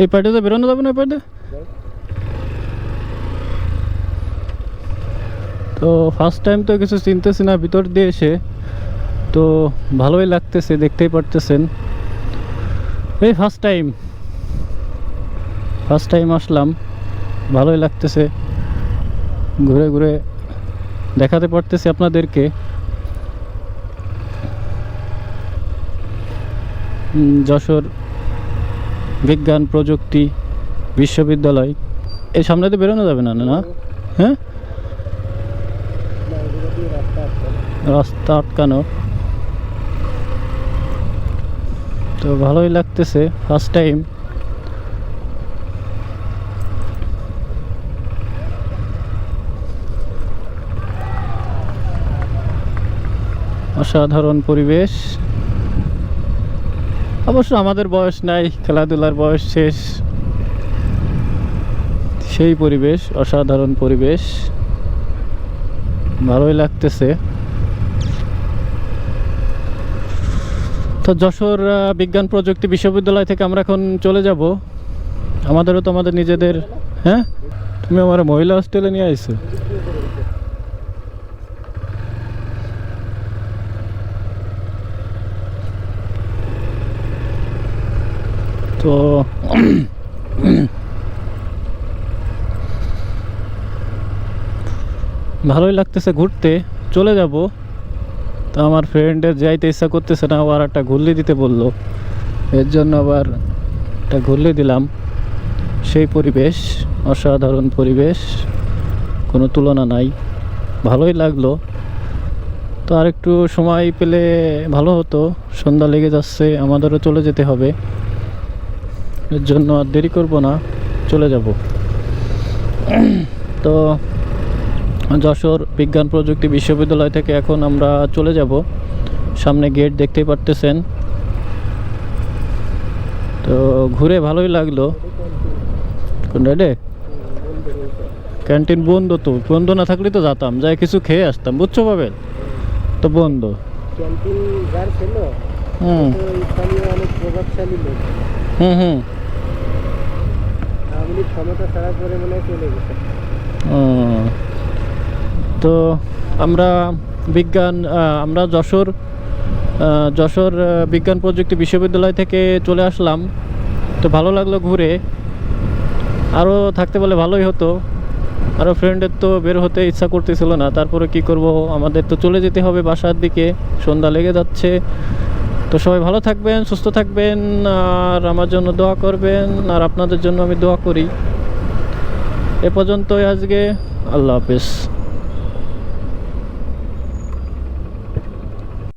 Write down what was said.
এই পার্টিতে বেরোনো যাবে না, এই পার্টে? তো ফার্স্ট টাইম তো কিছু চিনতেছি না, ভিতর দিয়ে এসে। তো ভালোই লাগতেছে, দেখতেই পারতেছেন। এই ফার্স্ট টাইম ফার্স্ট টাইম আসলাম, ভালোই লাগতেছে। ঘুরে ঘুরে দেখাতে পারতেছি আপনাদেরকে। যশোর বিজ্ঞান, প্রযুক্তি, বিশ্ববিদ্যালয়, এই সামনে তো বেরোনো যাবে না না হ্যাঁ? রাস্তা আটকানো। তো ভালোই লাগতেছে ফার্স্ট টাইম অসাধারণ পরিবেশ। অবশ্য আমাদের বয়স নাই, খেলাধুলার বয়স শেষ। সেই পরিবেশ, অসাধারণ পরিবেশ। ভালোই লাগতেছে। তো যশোর বিজ্ঞান প্রযুক্তি বিশ্ববিদ্যালয় থেকে আমরা এখন চলে যাব। আমাদেরও তো আমাদের নিজেদের হ্যাঁ? তুমি আমার মহিলা হস্টেলে নিয়ে আইছো? তো ভালোই লাগতেছে ঘুরতে। চলে যাব। তো আমার ফ্রেন্ডের যাইতে ইচ্ছা করতেছে না আবার একটা ঘুরলি দিতে বলল। এর জন্য আবার একটা ঘুরলি দিলাম। সেই পরিবেশ, অসাধারণ পরিবেশ, কোনো তুলনা নাই। ভালোই লাগল। তো আর একটু সময় পেলে ভালো হতো। সন্ধ্যা লেগে যাচ্ছে, আমাদেরও চলে যেতে হবে। এর জন্য আর দেরি করব না, চলে যাব। তো যশোর বিজ্ঞান প্রযুক্তি বিশ্ববিদ্যালয় থেকে এখন আমরা চলে যাব। সামনে গেট দেখতেই পারতেছেন। তো ঘুরে ভালোই লাগল। কোনটা ক্যান্টিন বন্ধ তো, বন্ধ না থাকলে তো যেতাম, যাই কিছু খেয়ে আসতাম, বুঝছ পাবেন তো বন্ধ। হুম। তো স্থানীয় অনেক প্রভাবশালী লোক। হুম হুম। আওয়ামী লীগ ক্ষমতা ছাড়ার পরে মনে হয় চলে গেছে। তো আমরা বিজ্ঞান আমরা যশোর যশোর বিজ্ঞান প্রযুক্তি বিশ্ববিদ্যালয় থেকে চলে আসলাম। তো ভালো লাগল ঘুরে। আরও থাকতে বলে ভালোই হতো। আরও ফ্রেন্ডের তো বের হতে ইচ্ছা করতেছিল না। তারপরে কি করব? আমাদের তো চলে যেতে হবে বাসার দিকে। সন্ধ্যা লেগে যাচ্ছে। তো সবাই ভালো থাকবেন, সুস্থ থাকবেন, আর আমার জন্য দোয়া করবেন, আর আপনাদের জন্য আমি দোয়া করি। এ পর্যন্তই আজকে, আল্লাহ হাফেজ।